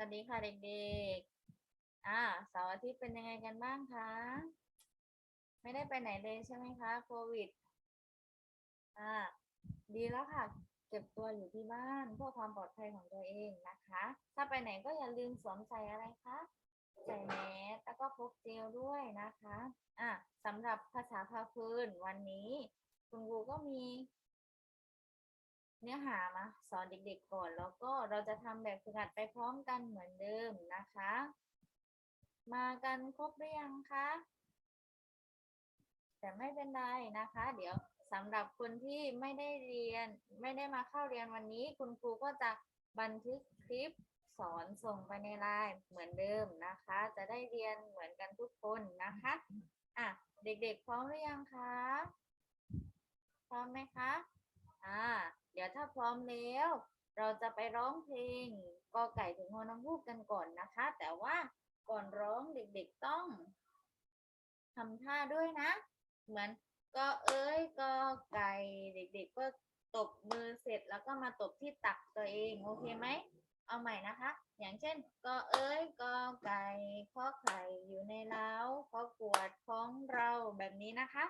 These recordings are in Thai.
วัสดีค่ะเด็กๆ อ่าเสาร์อาทิตย์เป็นยังไงกันบ้างคะ ไม่ได้ไปไหนเลยใช่ไหมคะโควิด อ่า ดีแล้วค่ะ เก็บตัวอยู่ที่บ้านเพื่อความปลอดภัยของตัวเองนะคะ ถ้าไปไหนก็อย่าลืมสวมใส่อะไรคะ ใส่แมสแล้วก็พกเจลด้วยนะคะ อะสำหรับภาษาพาพื้นวันนี้ คุณครูก็มี เนื้อหามาสอนเด็กๆก่อน แล้วก็เราจะทำแบบฝึกหัดไปพร้อมกันเหมือนเดิมนะคะ มากันครบหรือยังคะ แต่ไม่เป็นไรนะคะ เดี๋ยวสำหรับคนที่ไม่ได้เรียน ไม่ได้มาเข้าเรียนวันนี้ คุณครูก็จะบันทึกคลิปสอนส่งไปในไลน์เหมือนเดิมนะคะ จะได้เรียนเหมือนกันทุกคนนะคะอะเด็กๆพร้อมหรือยังคะ พร้อมไหมคะ อ่า เดี๋ยวถ้าพร้อมแล้ว เราจะไปร้องเพลงกอไก่ถึงฮอน้องฮูกกันก่อนนะคะ แต่ว่าก่อนร้องเด็กๆต้องทำท่าด้วยนะ เหมือนก็เอ้ยก็ไก่เด็กๆก็ตบมือเสร็จแล้วก็มาตบที่ตักตัวเองโอเคไหมเอาใหม่นะคะ อย่างเช่น ก็เอ้ยก็ไก่ข้อไข่อยู่ในเล้าข้อกวดของเราแบบนี้นะคะ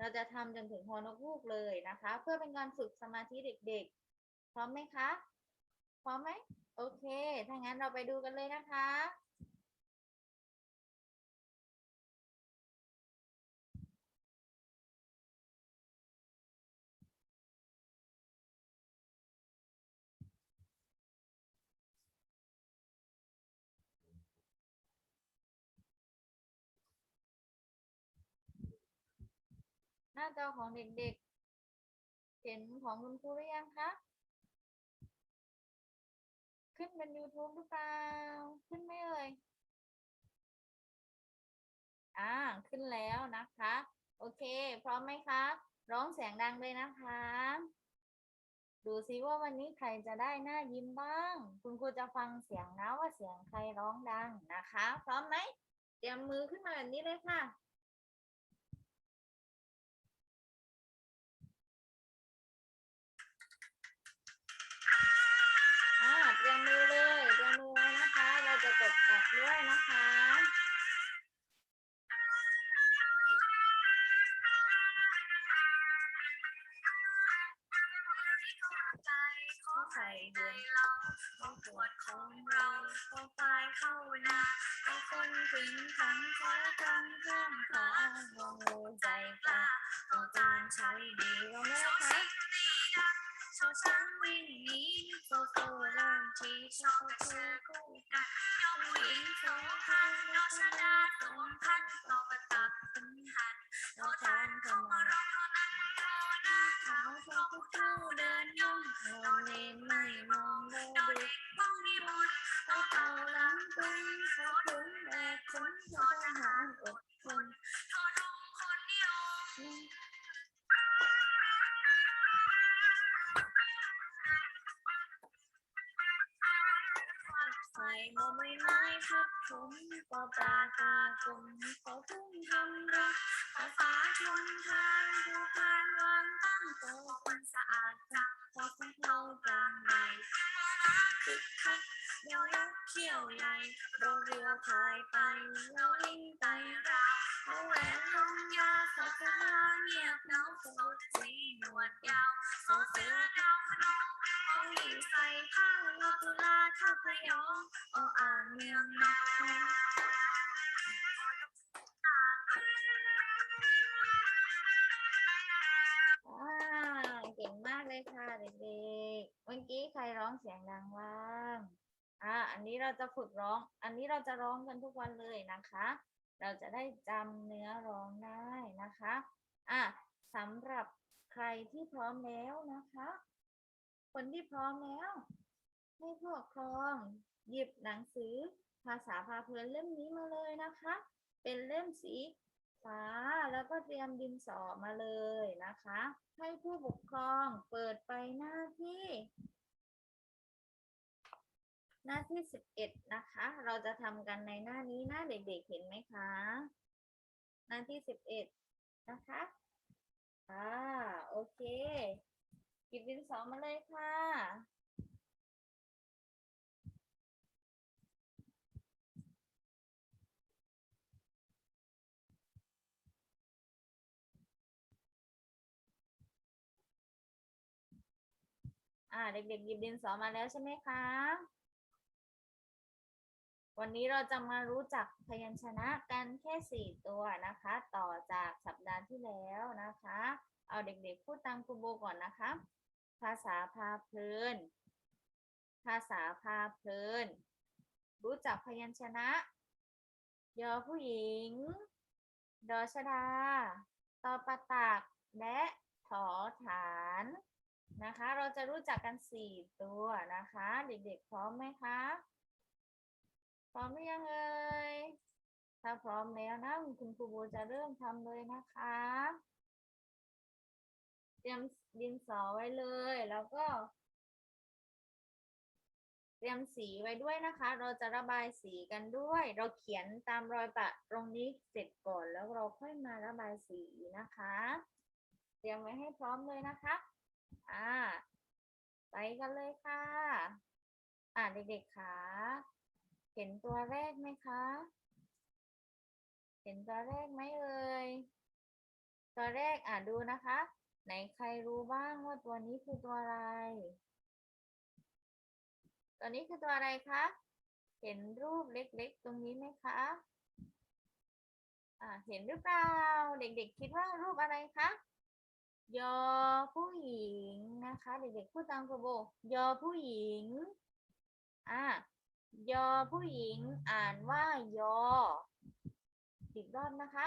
เราจะทำจนถึงหัวนกฮูกเลยนะคะ เพื่อเป็นการฝึกสมาธิเด็กๆ พร้อมไหมคะ พร้อมไหม โอเค ถ้างั้นเราไปดูกันเลยนะคะ น้าจอของเด็กๆ เห็นของคุณครูหรือยังคะ ขึ้นเป็น YouTube หรือเปล่า ขึ้นไหมเอ่ย อ่า ขึ้นแล้วนะคะ โอเค พร้อมไหมคะ ร้องเสียงดังเลยนะคะ ดูซิว่าวันนี้ใครจะได้หน้ายิ้มบ้าง คุณครูจะฟังเสียงนะว่าเสียงใครร้องดังนะคะ พร้อมไหม เตรียมมือขึ้นมาแบบนี้เลยค่ะ กดตัดด้วยนะคะ ทับถมปอปลาตากลมขอพุ่งทำรักภาษาชนทางผู้การวางตั้งโตคนสะอาดจังขอสังเข้ากลางใบคึกคักเดี๋ยวยักเขี้ยวใหญ่โรเรือพายไปเราลิงไตราวเอาแหวนลงยาศาสนาเงียบเหงาโสดสีหนวดยาวโซเสือดาวพนองเอาหญิงใส่ผ้าลาตุลาท่าพยองเอาอ่างเมืองนอ ร้องเสียงดังบ้างอ่าอันนี้เราจะฝึกร้อง อันนี้เราจะร้องกันทุกวันเลยนะคะ เราจะได้จำเนื้อร้องได้นะคะอะสำหรับใครที่พร้อมแล้วนะคะ คนที่พร้อมแล้วให้ผู้ปกครอง หยิบหนังสือภาษาพาเพลินเล่มนี้มาเลยนะคะ เป็นเล่มสีฟ้าแล้วก็เตรียมดินสอมาเลยนะคะ ให้ผู้ปกครองเปิดไปหน้าที่ หน้าที่สิบเอ็ดนะคะ เราจะทำกันในหน้านี้หน้าเด็กๆเห็นไหมคะ หน้าที่สิบเอ็ดนะคะอ่าโอเคหยิบดินสอมาเลยค่ะอ่าเด็กๆหยิบดินสอมาแล้วใช่ไหมคะ วันนี้เราจะมารู้จักพยัญชนะกันแค่สี่ตัวนะคะ ต่อจากสัปดาห์ที่แล้วนะคะ เอาเด็กๆพูดตามครูโบก่อนนะคะ ภาษาพาเพลิน ภาษาพาเพลิน รู้จักพยัญชนะ ยอผู้หญิง ดอชดา ตอประตัก และถอฐานนะคะ เราจะรู้จักกันสี่ตัวนะคะ เด็กๆพร้อมไหมคะ พร้อมหรือยังเอ่ยถ้าพร้อมแล้วนะคุณครูโบจะเริ่มทำเลยนะคะ เตรียมดินสอไว้เลย แล้วก็ เตรียมสีไว้ด้วยนะคะ เราจะระบายสีกันด้วย เราเขียนตามรอยปะตรงนี้เสร็จก่อนแล้วเราค่อยมาระบายสีนะคะ เตรียมไว้ให้พร้อมเลยนะคะ อ่า ไปกันเลยค่ะ อ่าเด็กๆค่ะ เห็นตัวแรกไหมคะ เห็นตัวแรกไหมเอ่ย ตัวแรกอ่าดูนะคะ ไหนใครรู้บ้างว่าตัวนี้คือตัวอะไร ตัวนี้คือตัวอะไรคะ เห็นรูปเล็กๆ ตรงนี้ไหมคะ อ่าเห็นหรือเปล่า เด็กๆ คิดว่ารูปอะไรคะยอผู้หญิงนะคะ เด็กๆพูดตามครูโบยอผู้หญิง อ่า ยอผู้หญิงอ่านว่ายออีกรอบนะคะ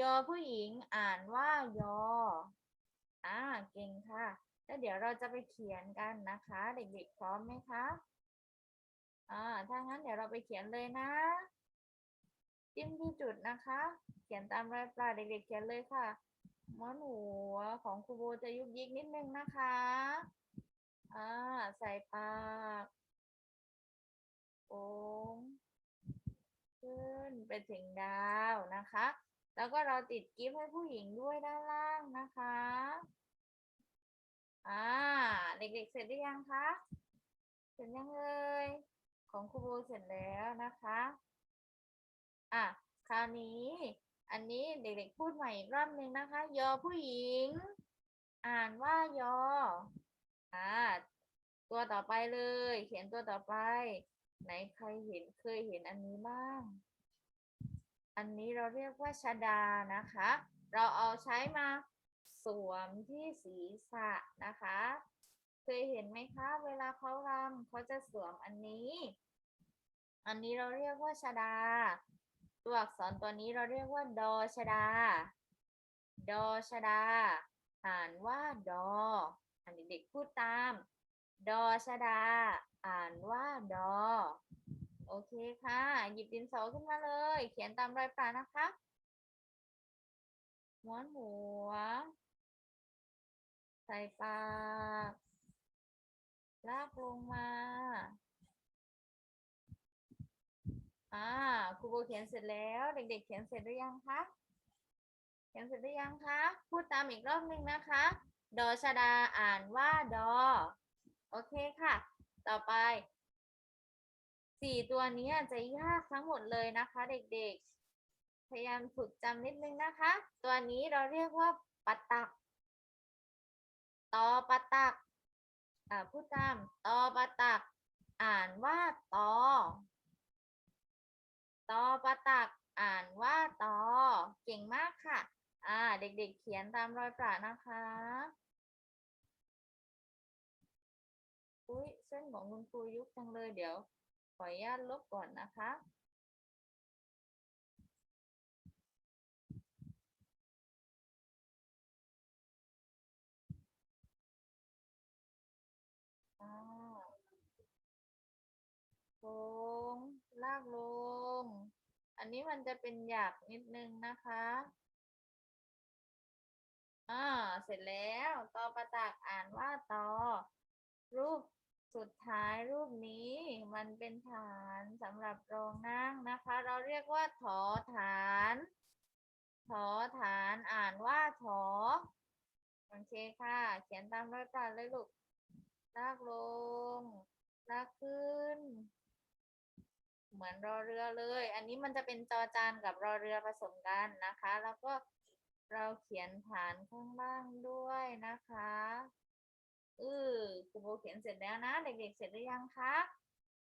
ยอผู้หญิงอ่านว่ายอ อ่า เก่งค่ะ แล้วเดี๋ยวเราจะไปเขียนกันนะคะ เด็กๆพร้อมไหมคะ อ่า ถ้างั้นเดี๋ยวเราไปเขียนเลยนะ จิ้มที่จุดนะคะ เขียนตามรอยปลายเด็กๆเขียนเลยค่ะม้วนหัวของครูโบจะยุกยิกนิดนึงนะคะ อ่า ใส่ปาก โค้งขึ้นไปถึงดาวนะคะ แล้วก็เราติดกิฟต์ให้ผู้หญิงด้วยด้านล่างนะคะ อ่า เด็กๆ เสร็จหรือยังคะ เสร็จยังเลย ของครูโบเสร็จแล้วนะคะ อะ คราวนี้ อันนี้เด็กๆ พูดใหม่อีกรอบหนึ่งนะคะ ยอผู้หญิง อ่านว่ายอ อ่า ตัวต่อไปเลย เขียนตัวต่อไป ไหนใครเห็นเคยเห็นอันนี้บ้าง อันนี้เราเรียกว่าชดานะคะ เราเอาใช้มาสวมที่ศีรษะนะคะ เคยเห็นไหมคะ เวลาเขารำเขาจะสวมอันนี้ อันนี้เราเรียกว่าชดา ตัวอักษรตัวนี้เราเรียกว่า ดอชดา ดอชดา อ่านว่าดอ อันนี้เด็กพูดตาม ดอชดา อ่านว่าดอ โอเคค่ะ หยิบดินสอขึ้นมาเลย เขียนตามรอยปลานะคะม้วนหัว ใส่ปากลากลงมา อ่า ครูโบเขียนเสร็จแล้ว เด็ก ๆ เขียนเสร็จหรือยังคะ เขียนเสร็จหรือยังคะ พูดตามอีกรอบหนึ่งนะคะ ดอชดาอ่านว่าดอ โอเคค่ะ ต่อไปสี่ตัวนี้จะยากทั้งหมดเลยนะคะ เด็กๆ พยายามฝึกจำนิดนึงนะคะ ตัวนี้เราเรียกว่าปัตตักตอปัตตักอ่าพูดตามตอปัตตัก อ่านว่าตอตอปะตัก อ่านว่าตอ เก่งมากค่ะ อ่า เด็กๆ เขียนตามรอยประนะคะ เส้นของคุณครูยุบจังเลยเดี๋ยว ขออนุญาตลบก่อนนะคะอ่าโค้งลากลง อันนี้มันจะเป็นหยักนิดนึงนะคะ อ่า เสร็จแล้วตอประตักอ่านว่าตอรูป สุดท้ายรูปนี้มันเป็นฐานสำหรับรองนั่งนะคะ เราเรียกว่าถอฐาน ถอฐานอ่านว่าถอโอเคค่ะ เขียนตามรอยปลาเลยลูกลากลงลากขึ้น เหมือนรอเรือเลย อันนี้มันจะเป็นจอจานกับรอเรือผสมกันนะคะ แล้วก็เราเขียนฐานข้างล่างด้วยนะคะ เออครูโบเขียนเสร็จแล้วนะ เด็กๆ เสร็จหรือยังคะ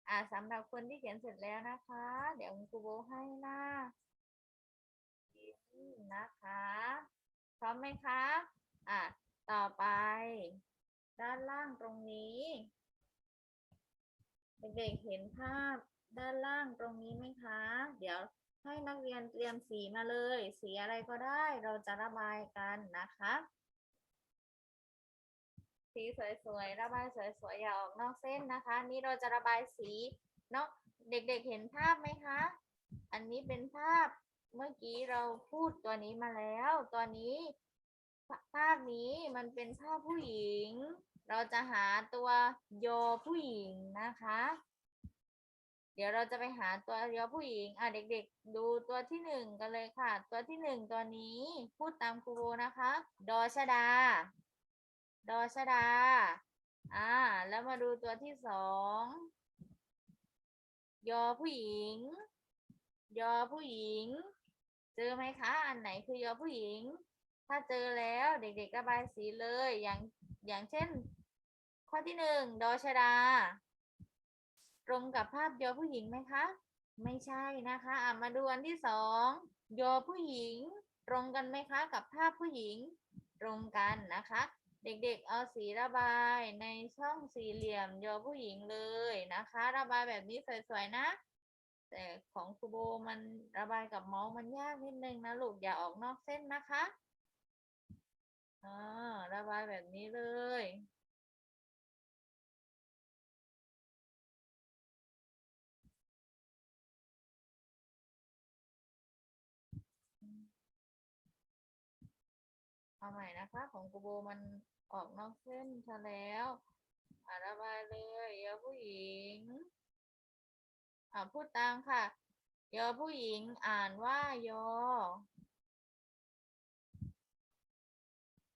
อ่าสำหรับคนที่เขียนเสร็จแล้วนะคะ เดี๋ยวคุณครูโบให้หน้านะคะ พร้อมไหมคะอะต่อไป ด้านล่างตรงนี้ เด็กๆเห็นภาพด้านล่างตรงนี้ไหมคะ เดี๋ยวให้นักเรียนเตรียมสีมาเลย สีอะไรก็ได้เราจะระบายกันนะคะ สีสวยๆ ระบายสวยๆ อย่าออกนอกเส้นนะคะ นี่เราจะระบายสีเนาะ เด็กๆ เห็นภาพไหมคะ อันนี้เป็นภาพเมื่อกี้เราพูดตัวนี้มาแล้ว ตัวนี้ ภาพนี้มันเป็นภาพผู้หญิง เราจะหาตัวยอผู้หญิงนะคะ เดี๋ยวเราจะไปหาตัวยอผู้หญิง อะเด็กๆ ดูตัวที่หนึ่งกันเลยค่ะ ตัวที่หนึ่งตัวนี้ พูดตามครูโบนะคะ ดอชดา ดอชดา อ่า แล้วมาดูตัวที่สอง ยอผู้หญิง ยอผู้หญิง เจอไหมคะ อันไหนคือยอผู้หญิง ถ้าเจอแล้วเด็กๆระบายสีเลย อย่าง อย่างเช่น ข้อที่หนึ่งดอชดา ตรงกับภาพยอผู้หญิงไหมคะ ไม่ใช่นะคะ อะมาดูอันที่สอง ยอผู้หญิง ตรงกันไหมคะ กับภาพผู้หญิง ตรงกันนะคะ เด็กๆ เอาสีระบายในช่องสี่เหลี่ยมยอผู้หญิงเลยนะคะ ระบายแบบนี้สวยๆนะ แต่ของครูโบมันระบายกับเมาส์มันยากนิดนึงนะลูกอย่าออกนอกเส้นนะคะอ่าระบายแบบนี้เลย เอาใหม่นะคะ ของกูโบมันออกนอกเส้นซะแล้วอ่าระบายเลยยอผู้หญิงอ่าพูดตามค่ะ ยอผู้หญิงอ่านว่ายอ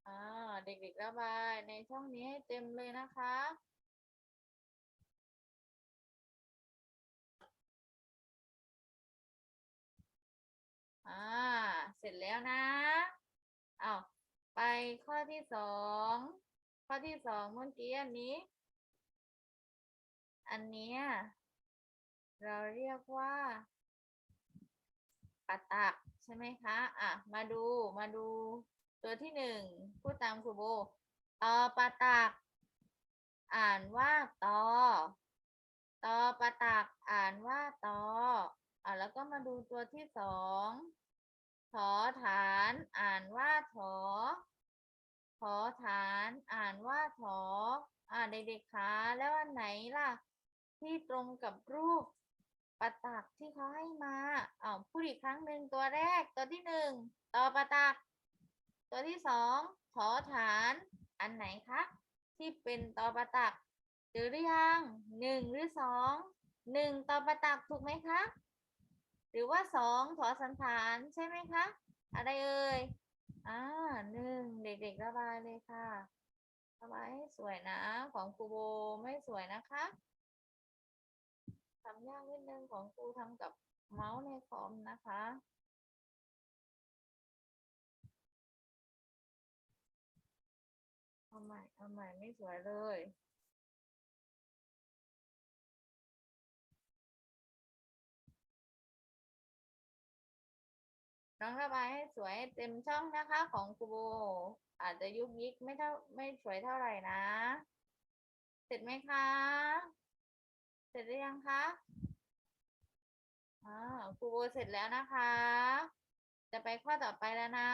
อ่าเด็กๆระบายในช่องนี้ให้เต็มเลยนะคะอ่า เสร็จแล้วนะเอา ไปข้อที่สองข้อที่สองเมื่อกี้อันนี้ อันเนี้ยเราเรียกว่าปะตักใช่ไหมคะ อะ มาดู มาดู ตัวที่หนึ่งพูดตามครูโบตอปะตัก อ่านว่าตอ ตอปะตัก อ่านว่าตอ อะ แล้วก็มาดูตัวที่สอง ถอฐานอ่านว่าถอถอฐานอ่านว่าถออ่าเด็กๆคะแล้วอันไหนล่ะ ที่ตรงกับรูปปะตักที่เขาให้มาอ้าวพูดอีกครั้งหนึ่งตัวแรกตัวที่หนึ่งต่อปะตัก ตัวที่สองถอฐาน อันไหนคะที่เป็นต่อปะตักเจอหรือยังหนึ่งหรือสองหนึ่งต่อปะตักถูกไหมคะ หรือว่าสองถอสันฐานใช่ไหมคะ อะไรเอ่ยอ่าหนึ่งเด็กๆระบายเลยค่ะระบายให้สวยนะของครูโบไม่สวยนะคะทำยากนิดนึงของครูทำกับเมาส์ในคอมนะคะเอาใหม่เอาใหม่ไม่สวยเลย น้องระบายให้สวยให้เต็มช่องนะคะของครูโบ อาจจะยุบยิกไม่เท่าไม่สวยเท่าไหร่นะ เสร็จไหมคะ เสร็จหรือยังคะอ่าครูโบเสร็จแล้วนะคะ จะไปข้อต่อไปแล้วนะ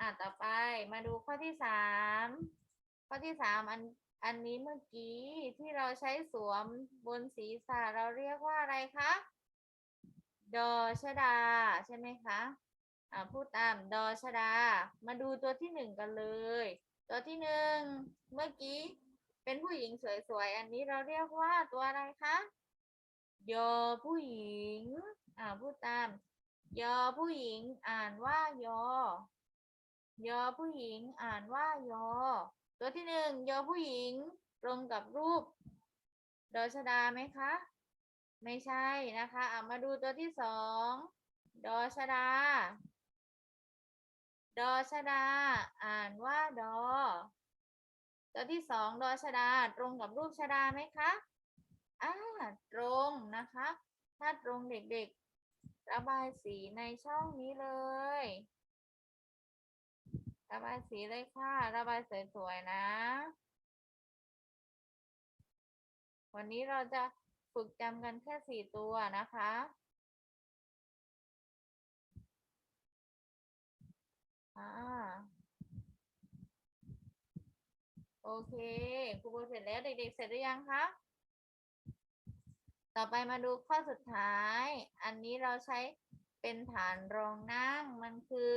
อ่าต่อไปมาดูข้อที่สามข้อที่สามอันอันนี้เมื่อกี้ที่เราใช้สวมบนศีรษะเราเรียกว่าอะไรคะ ดอชดา ใช่ไหมคะอ่าพูดตามดอชดา มาดูตัวที่หนึ่งกันเลย ตัวที่หนึ่งเมื่อกี้เป็นผู้หญิงสวยๆ อันนี้เราเรียกว่าตัวอะไรคะยอผู้หญิง อ่าพูดตาม ยอผู้หญิงอ่านว่ายอ ยอผู้หญิงอ่านว่ายอ ตัวที่หนึ่งยอผู้หญิงตรงกับรูป ดอชดาไหมคะ ไม่ใช่นะคะอะมาดูตัวที่สองดอชดา ดอชดา อ่านว่าดอ ตัวที่สองดอชดา ตรงกับรูปชดาไหมคะอ่าตรงนะคะ ถ้าตรงเด็กๆ ระบายสีในช่องนี้เลย ระบายสีเลยค่ะ ระบายสวยๆนะ วันนี้เราจะ ฝึกจำกันแค่สี่ตัวนะคะ อ่า โอเคครูโบเสร็จแล้วเด็กๆ เสร็จหรือยังคะ ต่อไปมาดูข้อสุดท้าย อันนี้เราใช้เป็นฐานรองนั่ง มันคือ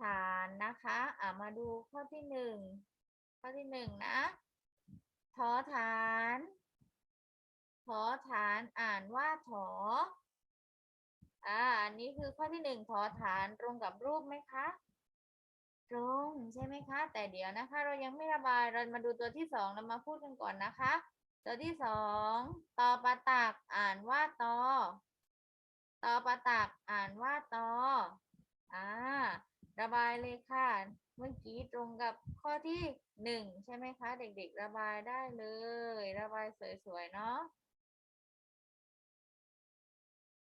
ฐานนะคะ อ่ามาดูข้อที่หนึ่ง ข้อที่หนึ่งนะทอฐาน ทอฐานอ่านว่าถอ อ่า อันนี้คือข้อที่หนึ่งทอฐานตรงกับรูปไหมคะ ตรงใช่ไหมคะ แต่เดี๋ยวนะคะ เรายังไม่ระบาย เรามาดูตัวที่สองเรามาพูดกันก่อนนะคะ ตัวที่สองตอปะตักอ่านว่าตอ ตอปะตักอ่านว่าตอ อ่า ระบายเลยค่ะ เมื่อกี้ตรงกับข้อที่หนึ่งใช่ไหมคะ เด็กๆ ระบายได้เลย ระบายสวยๆ เนาะ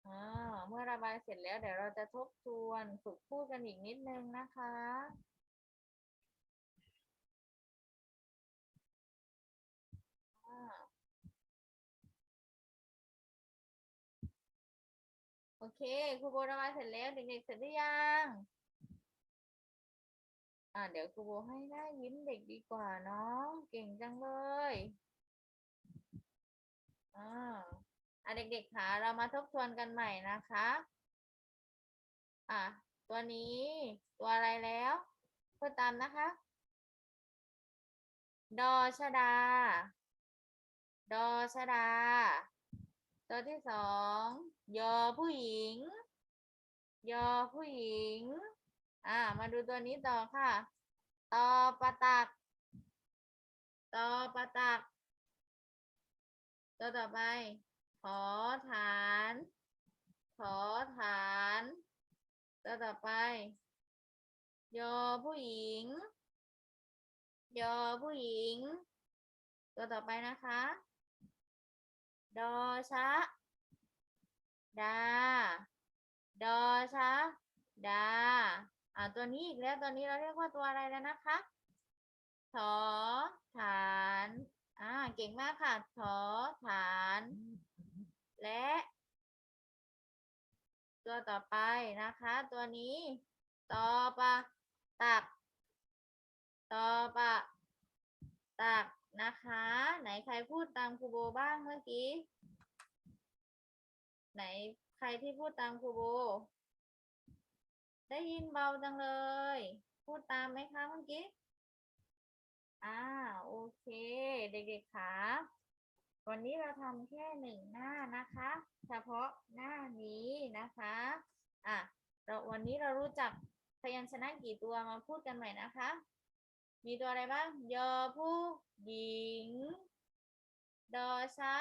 อ่าเมื่อระบายเสร็จแล้วเดี๋ยวเราจะทบทวนฝึกพูดกันอีกนิดนึงนะคะโอเคครูโบระบายเสร็จแล้วเด็กๆเสร็จหรือยัง อ่าเดี๋ยวครูโบให้หน้ายิ้มเด็กดีกว่าเนาะเก่งจังเลย อ่า อะเด็กๆคะเรามาทบทวนกันใหม่นะคะ อะตัวนี้ตัวอะไรแล้วพูดตามนะคะ ดอชดา ดอชดา ตัวที่สองยอผู้หญิง ยอผู้หญิง อ่า มาดูตัวนี้ต่อค่ะ ตอปะตัก ตอปะตัก ตัวต่อไป อฐานขอฐานตัวต่อไป ยอผู้หญิง ยอผู้หญิง ตัวต่อไปนะคะ ดอชะ ดา ดอชะ ดา อ่า ตัวนี้อีกแล้ว ตัวนี้เราเรียกว่าตัวอะไรแล้วนะคะ ถอฐาน อ่า เก่งมากค่ะถอฐาน และ ตัวต่อไปนะคะ ตัวนี้ตอปะตักตอปะตักนะคะ ไหนใครพูดตามครูโบบ้างเมื่อกี้ ไหนใครที่พูดตามครูโบ ได้ยินเบาจังเลย พูดตามไหมคะเมื่อกี้ อ่า โอเค เด็กๆคะวันนี้เราทำแค่หนึ่งหน้านะคะ เฉพาะหน้านี้นะคะอะเราวันนี้เรารู้จักพยัญชนะกี่ตัวมาพูดกันใหม่นะคะ มีตัวอะไรบ้างยอผู้หญิง ดอชะ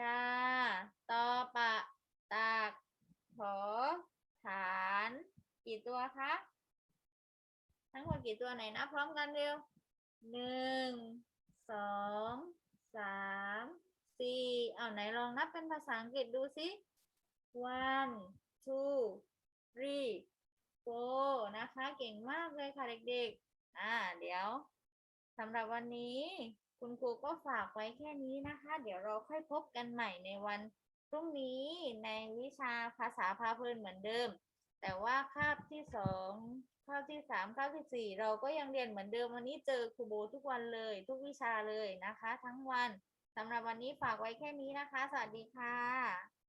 ดาตอปะตากขอฐาน กี่ตัวคะทั้งหมดกี่ตัวไหนนะ พร้อมกันเร็วหนึ่ง สองสามสี่เอาไหนลองนับเป็นภาษาอังกฤษดูสิ one two three four นะคะ เก่งมากเลยค่ะเด็กๆ อ่า เดี๋ยวสำหรับวันนี้คุณครูก็ฝากไว้แค่นี้นะคะ เดี๋ยวเราค่อยพบกันใหม่ในวันพรุ่งนี้ในวิชาภาษาพาเพลินเหมือนเดิม แต่ว่าคาบที่สองคาบที่สามคาบที่สี่เราก็ยังเรียนเหมือนเดิมวันนี้เจอครูโบทุกวันเลย ทุกวิชาเลยนะคะ ทั้งวันสำหรับวันนี้ฝากไว้แค่นี้นะคะ สวัสดีค่ะ